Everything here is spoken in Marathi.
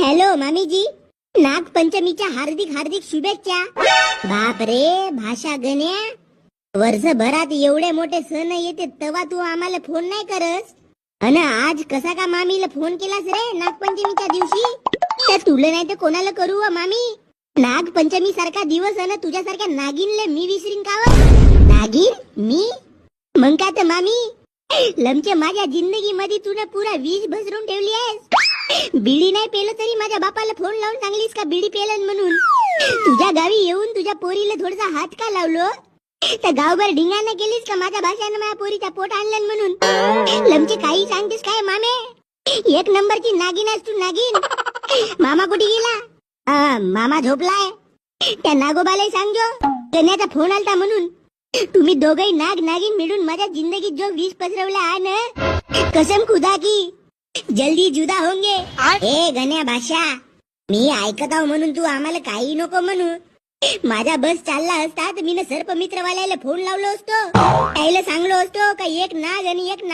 हॅलो मामीजी. नागपंचमीच्या हार्दिक हार्दिक शुभेच्छा. बाप रे भाषा गण्या. वर्षभरात एवढे मोठे सण येते तेव्हा तू आम्हाला फोन नाही करस अन आज कसा का मामीला फोन केलास रे नागपंचमीच्या दिवशी? त्या तुला नाही तर कोणाला करू मामी? नागपंचमी सारखा दिवस अन तुझ्यासारख्या नागिनले मी विसरीन का नागिन? मी? मग काय तर मामी? लमचे माझ्या जिंदगी मध्ये तुला पुरा वीज भसरून ठेवली आहेस. बिडी नाही पेलं तरी माझ्या बापाला फोन लावून सांगलीस का बिडी पेलन म्हणून? तुझ्या गावी येऊन तुझ्या पोरीला थोडासा हात का लावलो? तर गावभर ढिंगाणं गेलीस का माझ्या भाषानं माझ्या पोरीचा पोट आणलं म्हणून? लमचे काही सांगतेस काय मामे? एक नंबरची नागिन आहेस तू नागिन. मामा कुठे गेला? मामा झोपलाय. त्या नागोबालाही सांगजो गण्याचा फोन आलता म्हणून. तुम्ही दोघही नाग नागिन मिळून माझ्या जिंदगीत जो विष पसरवला आहे ना कसम खुदा की. जल्दी जुदा होंगे। ए गण्या भाषा मी ऐकत आहो म्हणून तू आम्हाला काही नको म्हणू. माझा बस चालला असता तर मी सर्प मित्रवाल्याला फोन लावलो असतो. त्याला सांगलो असतो का एक नाग आणि एक